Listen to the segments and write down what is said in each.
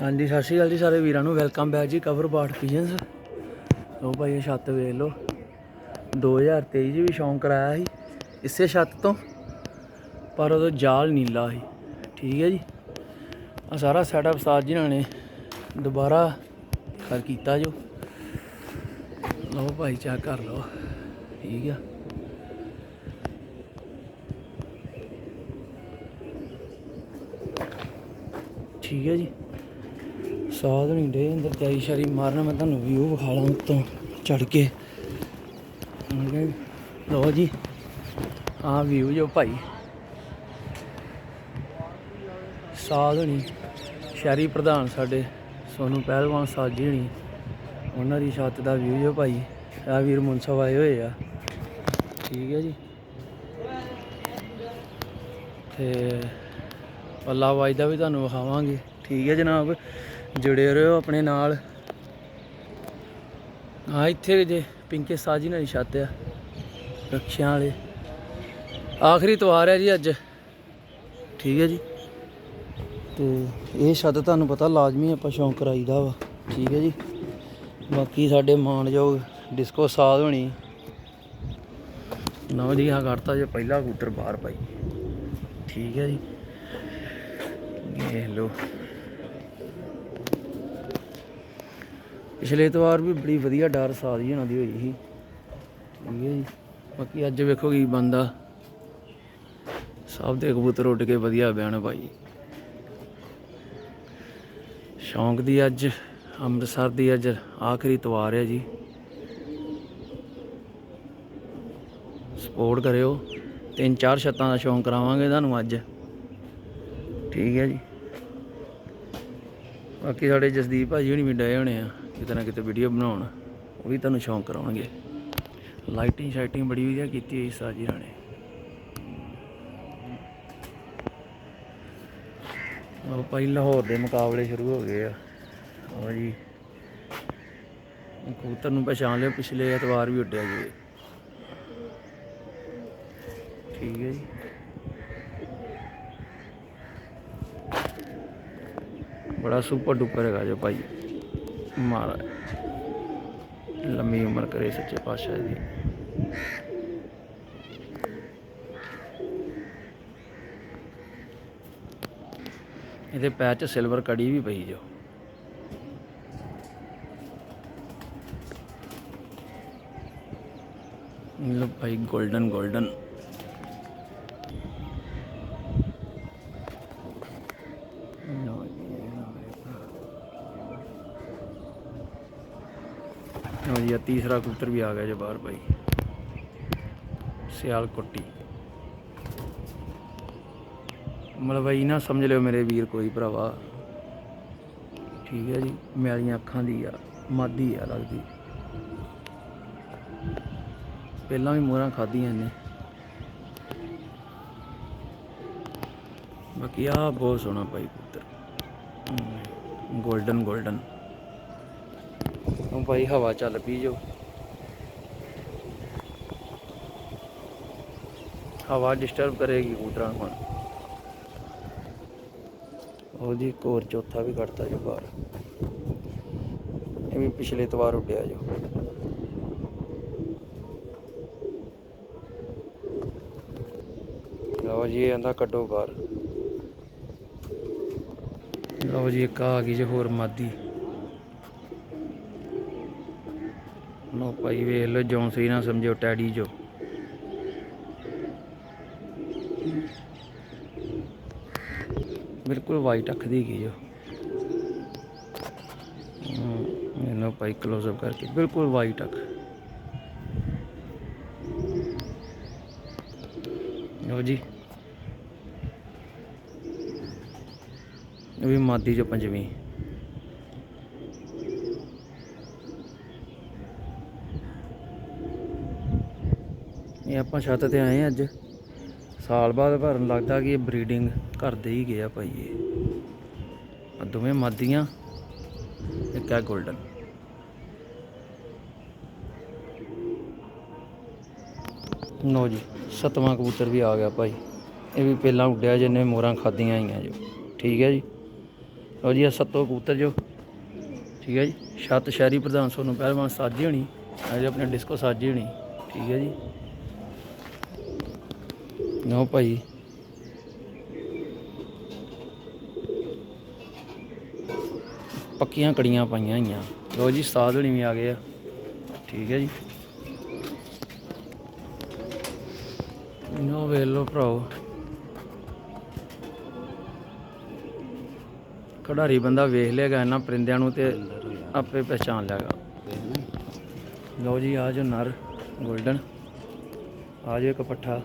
ਹਾਂਜੀ, ਸਤਿ ਸ਼੍ਰੀ ਅਕਾਲ ਜੀ ਸਾਰੇ ਵੀਰਾਂ ਨੂੰ। ਵੈਲਕਮ ਬੈਕ ਜੀ ਕਵਰ ਬਾਟ ਪੀਜਨਸ ਲੋ ਭਾਈ, ਇਹ ਛੱਤ ਵੇਖ ਲਓ। 2023 ਚ ਵੀ ਸ਼ੌਂਕ ਕਰਾਇਆ ਸੀ, ਇਸੇ ਛੱਤ ਤੋਂ। ਪਰ ਉਹਦਾ ਜਾਲ ਨੀਲਾ ਸੀ। ਠੀਕ ਹੈ ਜੀ? ਆ ਸਾਰਾ ਸੈਟਅਪ ਸਾਜ ਜਿਨ੍ਹਾਂ ਨੇ ਦੁਬਾਰਾ ਕਰ ਕੀਤਾ ਜੋ। ਲਓ ਭਾਈ ਚੈੱਕ ਕਰ ਲਓ। ਠੀਕ ਆ। ਠੀਕ ਹੈ ਜੀ? ਸਾਧ ਨਹੀਂ ਡੇ, ਅੰਦਰ ਤਿਆਰੀ ਸ਼ਰੀ ਮਾਰਨਾ, ਮੈਂ ਤੁਹਾਨੂੰ ਵੀਊ ਵਿਖਾ ਲਾਂ ਉੱਤੋਂ ਚੜ ਕੇ। ਠੀਕ ਜੀ। ਲਓ ਜੀ, ਆਹ ਵੀਊ ਜੋ ਭਾਈ। ਸਾਧ ਨਹੀਂ ਸ਼ਹਿਰੀ ਪ੍ਰਧਾਨ ਸਾਡੇ, ਸੋਨੂੰ ਪਹਿਲਵਾਨ ਸਾਜੀ ਹਣੀ ਉਹਨਾਂ ਦੀ ਛੱਤ ਦਾ ਵੀਊ ਜੋ ਭਾਈ ਆ ਵੀਰ ਮੁੰਸਫ ਆਏ ਹੋਏ ਆ। ਠੀਕ ਹੈ ਜੀ। ਤੇ ਪੱਲਾ ਵਾਜ ਦਾ ਵੀ ਤੁਹਾਨੂੰ ਵਿਖਾਵਾਂਗੇ। ਠੀਕ ਹੈ ਜਨਾਬ। ਜੁੜੇ ਰਹੋ ਆਪਣੇ ਨਾਲ। ਆ ਇੱਥੇ ਜੇ ਪਿੰਕੇ ਸਾਜੀ ਨਾਲ ਛੱਤ ਆ ਰਕਸ਼ਿਆਂ ਵਾਲੇ। ਆਖਰੀ ਤਵਾਰ ਹੈ ਜੀ ਅੱਜ। ਠੀਕ ਹੈ ਜੀ। ਤੇ ਇਹ ਛੱਤ ਤੁਹਾਨੂੰ ਪਤਾ ਲਾਜ਼ਮੀ ਆਪਾਂ ਸ਼ੌਂਕ ਕਰਾਈਦਾ ਵਾ। ਠੀਕ ਹੈ ਜੀ। ਬਾਕੀ ਸਾਡੇ ਮਾਨਯੋਗ ਡਿਸਕੋ ਸਾਧ ਹੋਣੀ। ਨਵਾਂ ਜੀ ਆ ਕਰਤਾ ਜੇ ਪਹਿਲਾ ਕਬੂਤਰ ਬਾਹਰ ਪਾਈ ਠੀਕ ਹੈ ਜੀ। ਇਹ ਲੋ ਪਿਛਲੇ ਐਤਵਾਰ ਵੀ ਬੜੀ ਵਧੀਆ ਡਰ ਸਾਦੀ ਉਹਨਾਂ ਦੀ ਹੋਈ ਸੀ। ਠੀਕ ਹੈ ਜੀ। ਬਾਕੀ ਅੱਜ ਵੇਖੋ ਕੀ ਬੰਦਾ ਸਭ ਦੇ ਕਬੂਤਰ ਉੱਡ ਕੇ ਵਧੀਆ ਬਿਆਨ ਭਾਈ। ਸ਼ੌਂਕ ਦੀ ਅੱਜ, ਅੰਮ੍ਰਿਤਸਰ ਦੀ ਅੱਜ ਆਖਰੀ ਤਵਾਰ ਹੈ ਜੀ। ਸਪੋਰਟ ਕਰਿਓ। ਤਿੰਨ ਚਾਰ ਛੱਤਾਂ ਦਾ ਸ਼ੌਂਕ ਕਰਾਵਾਂਗੇ ਤੁਹਾਨੂੰ ਅੱਜ। ਠੀਕ ਹੈ ਜੀ। ਬਾਕੀ ਸਾਡੇ ਜਸਦੀਪ ਭਾਜੀ ਹੁਣੀ ਵੀ ਡਏ ਹੋਣੇ ਆ। ਕਿਤੇ ਨਾ ਕਿਤੇ ਵੀਡੀਓ ਬਣਾਉਣ। ਉਹ ਵੀ ਤੁਹਾਨੂੰ ਸ਼ੌਂਕ ਕਰਾਉਣਗੇ। ਲਾਈਟਿੰਗ ਸ਼ਾਈਟਿੰਗ ਬੜੀ ਵਧੀਆ ਕੀਤੀ ਹੋਈ ਸਾਜੀ ਰਾਣੇ। ਉਹ ਭਾਈ ਲਾਹੌਰ ਦੇ ਮੁਕਾਬਲੇ ਸ਼ੁਰੂ ਹੋ ਗਏ ਆ। ਉਹ ਜੀ। ਕਬੂਤਰ ਨੂੰ ਪਛਾਣ ਲਿਓ, ਪਿਛਲੇ ਐਤਵਾਰ ਵੀ ਉੱਡਿਆ ਜੀ। ਠੀਕ ਹੈ ਜੀ। ਬੜਾ ਸੁਪਰ ਡੁਪਰ ਹੈਗਾ ਜੋ ਭਾਈ। ਮਹਾਰਾਜ। ਲੰਮੀ ਉਮਰ ਕਰੇ ਸੱਚੇ ਪਾਤਸ਼ਾਹ ਦੀ। ਇਹਦੇ ਪੈਰ 'ਚ ਸਿਲਵਰ ਕੜੀ ਵੀ ਪਈ ਜੋ। ਲੋ ਭਾਈ 골ਡਨ 골ਡਨ ਲਓ ਜੀ, ਇਹ ਲਓ ਮੇਰੇ ਭਰਾ। ਲਓ ਜੀ ਆਹ ਤੀਸਰਾ ਕਬੂਤਰ ਵੀ ਆ ਗਿਆ ਜੇ ਬਾਹਰ ਭਾਈ ਸਿਆਲ ਕੋਟੀ। ਮਲਵਈ ਨਾ ਸਮਝ ਲਿਓ ਮੇਰੇ ਵੀਰ ਕੋਈ ਭਰਾਵਾ। ਠੀਕ ਹੈ ਜੀ ਮੈਲੀਆਂ ਅੱਖਾਂ ਦੀ ਆ, ਮਾਦੀ ਆ ਲੱਗਦੀ। ਪਹਿਲਾਂ ਵੀ ਮੋਹਰਾਂ ਖਾਧੀਆਂ ਨੇ ਬਾਕੀ ਆ ਬਹੁਤ ਸੋਹਣਾ ਭਾਈ ਪੁੱਤਰ 골ਡਨ 골ਡਨ ਉਹ ਭਾਈ ਹਵਾ ਚੱਲ ਪਈ ਜੋ। ਹਵਾ ਡਿਸਟਰਬ ਕਰੇਗੀ ਕਬੂਤਰਾਂ ਨੂੰ ਹੁਣ। ਉਹਦੀ ਇੱਕ ਚੌਥਾ ਵੀ ਕੱਢਤਾ ਜੋ ਬਾਹਰ। ਇਹ ਵੀ ਪਿਛਲੇ ਤਵਾਰ ਉੱਡਿਆ ਜੋ। ਲਓ ਜੀ, ਇਹ ਆਂਦਾ ਕੱਢੋ ਬਾਹਰ। ਲਓ ਜੀ, ਇੱਕ ਆ ਗਈ ਜੇ ਹੋਰ ਮਾਦੀ। ਲਓ ਭਾਈ ਵੇਖ ਲਓ ਜੌਂਸਰੀ ਨਾ ਸਮਝਿਓ ਟੈਡੀ ਜੋ ਬਿਲਕੁਲ ਵਾਈਟ ਅੱਖ ਦੀ ਗਈ ਜੋ। ਹਮ, ਭਾਈ ক্লোਜ਼ ਅਪ ਕਰਕੇ ਬਿਲਕੁਲ ਵਾਈਟ ਅੱਖ। ਲਓ ਜੀ। ਇਹ ਵੀ ਮਾਦੀ ਜੋ ਪੰਜਵੀਂ। ਇਹ ਆਪਾਂ ਛੱਤ ਤੇ ਆਏ ਹਾਂ ਅੱਜ। ਸਾਲ ਬਾਅਦ ਭਰਨ ਲੱਗਦਾ ਕਿ ਇਹ ਬਰੀਡਿੰਗ ਕਰਦੇ ਹੀ ਗਿਆ ਭਾਈ ਇਹ। ਆਹ ਦੋਵੇਂ ਮਾਦੀਆਂ, ਇੱਕ ਹੈ 골ਡਨ ਨੋ ਜੀ, ਸਤਵਾਂ ਕਬੂਤਰ ਵੀ ਆ ਗਿਆ ਭਾਈ। ਇਹ ਵੀ ਪਹਿਲਾਂ ਉੱਡਿਆ ਜਿਹਨੇ ਮੋਰਾਂ ਖਾਧੀਆਂ ਆਈਆਂ ਜੋ। ਠੀਕ ਹੈ ਜੀ। ਲਓ ਜੀ ਇਹ ਸੱਤੋ ਕਬੂਤਰ ਜੋ। ਠੀਕ ਹੈ ਜੀ। ਛੱਤ ਸ਼ਹਿਰੀ ਪ੍ਰਧਾਨ ਸੋਨੂੰ ਪਹਿਲਵਾਨ ਸਾਜੀ ਹੋਣੀ ਅਜੇ ਆਪਣੇ ਡਿਸਕੋ ਸਾਜੀ ਹੋਣੀ। ਠੀਕ ਹੈ ਜੀ। ਨੋ ਭਾਈ। ਪੱਕੀਆਂ ਕੜੀਆਂ ਪਾਈਆਂ ਹੋਈਆਂ। ਲੋ ਜੀ, ਸਾਧ ਹੋਣੀ ਵੀ ਆ ਗਏ ਆ। ਠੀਕ ਹੈ ਜੀ। ਨੋ ਵੇਲੋ ਭਰਾਓ। ਖਿਡਾਰੀ ਬੰਦਾ ਵੇਖ ਲੇਗਾ ਇਹਨਾਂ ਪਰਿੰਦਿਆਂ ਨੂੰ ਤੇ ਆਪੇ ਪਛਾਣ ਲੇਗਾ। ਲਓ ਜੀ, ਆ ਜੋ ਨਰ 골ਡਨ ਆ ਜੋ ਇੱਕ ਪੱਠਾ।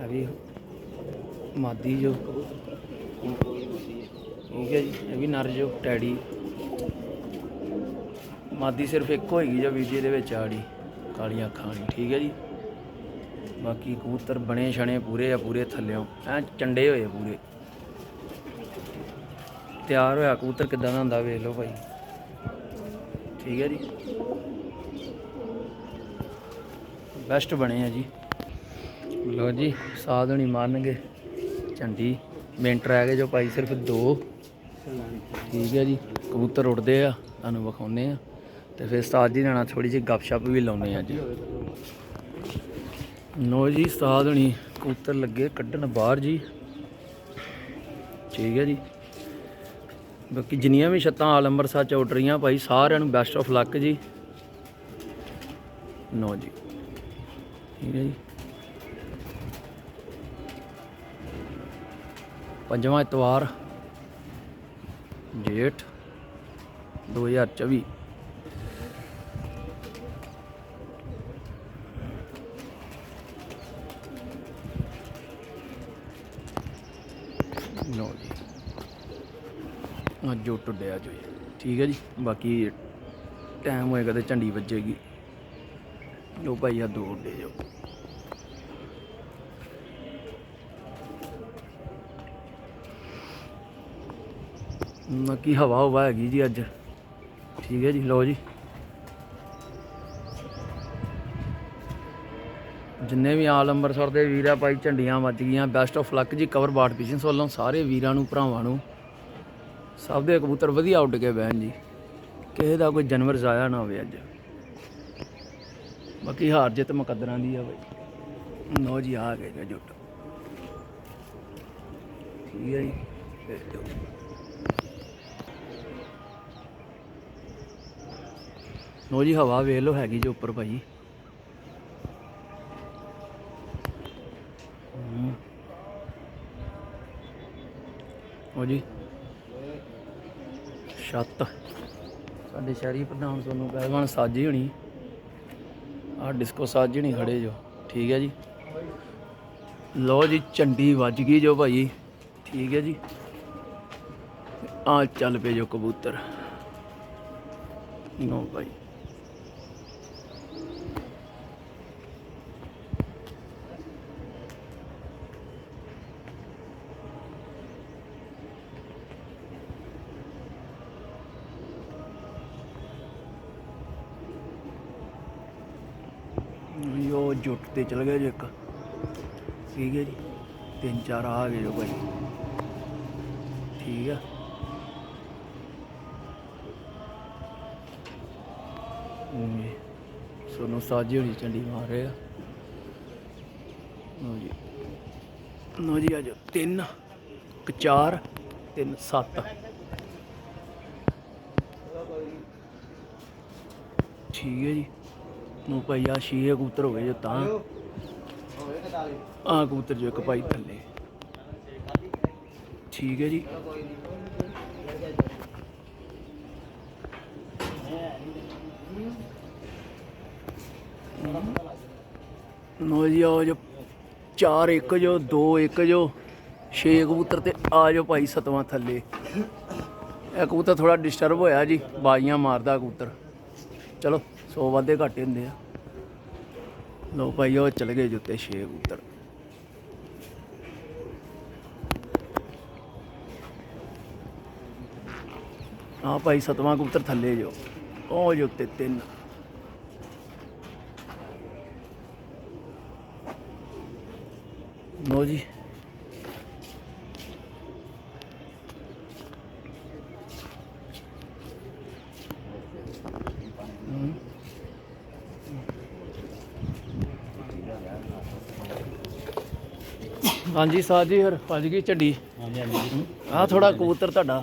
ਇਹ ਵੀ ਮਾਦੀ ਜੋ। ਠੀਕ ਹੈ ਜੀ, ਇਹ ਵੀ ਨਰ ਜੋ ਟੈਡੀ ਮਾਦੀ ਸਿਰਫ ਇੱਕ ਹੋਏਗੀ ਜੋ ਵੀਡੀਓ ਦੇ ਵਿੱਚ ਆੜੀ ਕਾਲੀਆਂ ਅੱਖਾਂ ਵਾਲੀ, ਠੀਕ ਹੈ ਜੀ। ਬਾਕੀ ਕਬੂਤਰ ਬਣੇ ਛਣੇ ਪੂਰੇ ਆ, ਪੂਰੇ ਥੱਲਿਓਂ। ਐ ਚੰਡੇ ਹੋਏ ਪੂਰੇ। ਤਿਆਰ ਹੋਇਆ ਕਬੂਤਰ ਕਿਦਾਂ ਦਾ ਹੁੰਦਾ ਵੇਖ ਲਓ ਭਾਈ। ਠੀਕ ਹੈ ਜੀ। ਬੈਸਟ ਬਣੇ ਆ ਜੀ। ਲੋ ਜੀ ਸਾਧਣੀ ਮਾਰਨਗੇ। ਝੰਡੀ ਮਿੰਟ ਰਹਿ ਗਏ ਜੋ ਭਾਈ ਸਿਰਫ ਦੋ। ਠੀਕ ਹੈ ਜੀ, ਕਬੂਤਰ ਉੱਡਦੇ ਆ, ਤੁਹਾਨੂੰ ਵਿਖਾਉਨੇ ਆ। ਤੇ ਫਿਰ ਉਸਤਾਦ ਜੀ ਨਾਲ ਥੋੜੀ ਜਿਹੀ ਗੱਪਸ਼ਪ ਵੀ ਲਾਉਨੇ ਆ ਜੀ। ਨੋ ਜੀ ਉਸਤਾਦ ਹਣੀ ਕਬੂਤਰ ਲੱਗੇ ਕੱਢਣ ਬਾਹਰ ਜੀ। ਠੀਕ ਹੈ ਜੀ। ਬਾਕੀ ਜਿੰਨੀਆਂ ਵੀ ਛੱਤਾਂ ਆਲ ਅੰਮ੍ਰਿਤਸਰ ਚ ਉੱਡ ਰਹੀਆਂ ਭਾਈ, ਸਾਰਿਆਂ ਨੂੰ ਬੈਸਟ ਆਫ ਲੱਕ ਜੀ। ਨੋ ਜੀ। ਠੀਕ ਹੈ ਜੀ। ਪੰਜਵਾਂ ਇਤਵਾਰ ਜੇਠ 2024 ਲੋ ਜੀ, ਅੱਜ ਜੋ ਟੁੱਟਿਆ ਜੋ ਠੀਕ ਹੈ ਜੀ, ਬਾਕੀ ਟਾਈਮ ਹੋਏਗਾ ਤੇ ਝੰਡੀ ਵੱਜੇਗੀ। ਲੋ ਭਾਈ ਆ ਦੋ ਉੱਡੇ ਜੋ। ਬਾਕੀ ਹਵਾ ਹਵਾ ਹੈਗੀ ਜੀ ਅੱਜ। ਠੀਕ ਹੈ ਜੀ, ਲਓ ਜੀ। ਜਿੰਨੇ ਵੀ ਆਲ ਅੰਮ੍ਰਿਤਸਰ ਦੇ ਵੀਰ ਆ ਭਾਈ, ਝੰਡੀਆਂ ਵੱਜ ਗਈਆਂ। ਬੈਸਟ ਆਫ ਲੱਕ ਜੀ ਕਵਰ ਬਾਟ ਬਿਜ਼ਨਸ ਵੱਲੋਂ ਸਾਰੇ ਵੀਰਾਂ ਨੂੰ, ਭਰਾਵਾਂ ਨੂੰ। ਸਭ ਦੇ ਕਬੂਤਰ ਵਧੀਆ ਉੱਡ ਕੇ ਬਹਿਣ ਜੀ। ਕਿਸੇ ਦਾ ਕੋਈ ਜਾਨਵਰ ਜ਼ਾਇਆ ਨਾ ਹੋਵੇ ਅੱਜ। ਬਾਕੀ ਹਾਰ ਜਿੱਤ ਮੁਕੱਦਰਾਂ ਦੀ ਆ ਬਾਈ। ਨੋ ਜੀ, ਆ ਗਏ ਜੁੱਟ। ਠੀਕ ਹੈ ਜੀ ਲੋ ਜੀ, ਹਵਾ ਵੇਖ ਲਓ ਹੈਗੀ ਜੋ ਉੱਪਰ ਭਾਈ। ਹਮ। ਉਹ ਜੀ। ਛੱਤ। ਸਾਡੇ ਸ਼ਹਿਰੀ ਪ੍ਰਧਾਨ ਤੁਹਾਨੂੰ ਪਹਿਲਵਾਨ ਸਾਜੀ ਹੋਣੀ। ਆਹ ਡਿਸਕੋ ਸਾਜੀ ਨਹੀਂ ਖੜੇ ਜੋ। ਠੀਕ ਹੈ ਜੀ। ਲੋ ਜੀ ਚੰਡੀ ਵੱਜ ਗਈ ਜੋ ਭਾਈ। ਠੀਕ ਹੈ ਜੀ। ਆ ਚੱਲ ਪਏ ਜੋ ਕਬੂਤਰ। ਨੋ ਭਾਈ। ਜੀ ਉਹ ਜੁੱਟ ਤੇ ਚਲ ਗਿਆ ਜੀ ਇੱਕ। ਠੀਕ ਹੈ ਜੀ। ਤਿੰਨ ਚਾਰ ਆ ਗਏ ਜੋ ਭਾਈ। ਠੀਕ ਆ। ਹਮ, ਸੋਨੂੰ ਸਾਜੀ ਹੋਣੀ ਚੰਡੀ ਮਾਰ ਰਹੇ ਆ। ਜੀ। ਲਓ ਜੀ ਅੱਜ ਤਿੰਨ ਇੱਕ ਚਾਰ ਤਿੰਨ ਸੱਤ। ਠੀਕ ਹੈ ਜੀ। ਨੂੰ ਭਾਈ ਆ, ਛੇ ਕਬੂਤਰ ਹੋ ਗਏ ਜੋ ਤਾਂ। ਆ ਕਬੂਤਰ ਜੋ ਇੱਕ ਭਾਈ ਥੱਲੇ। ਠੀਕ ਹੈ ਜੀ। ਨੋ ਜੀ, ਆਓ ਜੋ, ਚਾਰ ਇੱਕ ਜੋ, ਦੋ ਇੱਕ ਜੋ, ਛੇ ਕਬੂਤਰ ਤੇ ਆ ਜੋ ਭਾਈ ਸਤਵਾਂ ਥੱਲੇ। ਇਹ ਕਬੂਤਰ ਥੋੜਾ ਡਿਸਟਰਬ ਹੋਇਆ ਜੀ, ਬਾਜ਼ੀਆਂ ਮਾਰਦਾ ਕਬੂਤਰ। ਚਲੋ। 100 ਵਾਧੇ ਘਾਟੇ ਹੁੰਦੇ ਆ। ਲੋ ਭਾਈ, ਉਹ ਚਲੇ ਗਏ ਜੁੱਤੇ ਛੇ ਕਬੂਤਰ। ਆ ਭਾਈ, ਸਤਵਾਂ ਕਬੂਤਰ ਥੱਲੇ ਜੋ। ਉਹ ਜੋ ਉੱਤੇ ਤਿੰਨ। ਲੋ ਜੀ ਹਾਂਜੀ ਸਾਜ ਜੀ ਹਰ ਭੱਜ ਗਈ ਝੱਡੀ। ਹਾਂਜੀ ਹਾਂਜੀ। ਆਹ ਥੋੜਾ ਕਬੂਤਰ ਤੁਹਾਡਾ।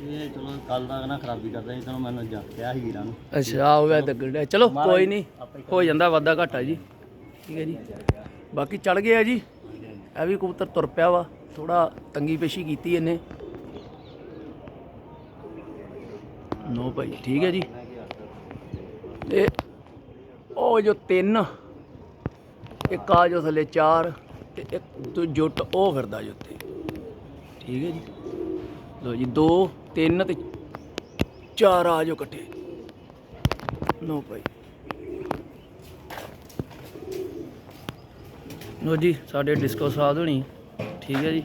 ਇਹ ਚਲੋ ਕੱਲ ਦਾ ਨਾ ਖਰਾਬੀ ਕਰਦਾ ਸੀ ਤੁਹਾਨੂੰ ਮੈਨੂੰ ਜਾ ਕਿਹਾ ਸੀ ਵੀਰਾਂ ਨੂੰ। ਅੱਛਾ ਆ ਹੋਇਆ ਲੱਗਣ ਚਲੋ ਕੋਈ ਨਹੀਂ ਹੋ ਜਾਂਦਾ ਵਾਧਾ ਘਾਟਾ ਜੀ। ਠੀਕ ਹੈ ਜੀ। ਬਾਕੀ ਚੜ ਗਿਆ ਜੀ। ਇਹ ਵੀ ਕਬੂਤਰ ਤੁਰ ਪਿਆ ਵਾ। ਥੋੜਾ ਤੰਗੀ ਪੇਸ਼ੀ ਕੀਤੀ ਇਹਨੇ। ਨੋ ਭਾਈ ਠੀਕ ਹੈ ਜੀ। ਤੇ ਉਹ ਜੋ ਤਿੰਨ ਇੱਕ ਆ ਜੋ ਥੱਲੇ ਚਾਰ। ਤੇ ਇੱਕ ਤੋਂ ਜੁੱਟ ਉਹ ਫਿਰਦਾ ਜੋ ਉੱਤੇ। ਠੀਕ ਹੈ ਜੀ। ਲੋ ਜੀ 2 3 ਤੇ ਚਾਰ ਆ ਜਾਓ ਇਕੱਠੇ। ਨੋ ਭਾਈ। ਲੋ ਜੀ, ਸਾਡੇ ਡਿਸਕੋ ਸਾਧ ਹੋਣੀ। ਠੀਕ ਹੈ ਜੀ।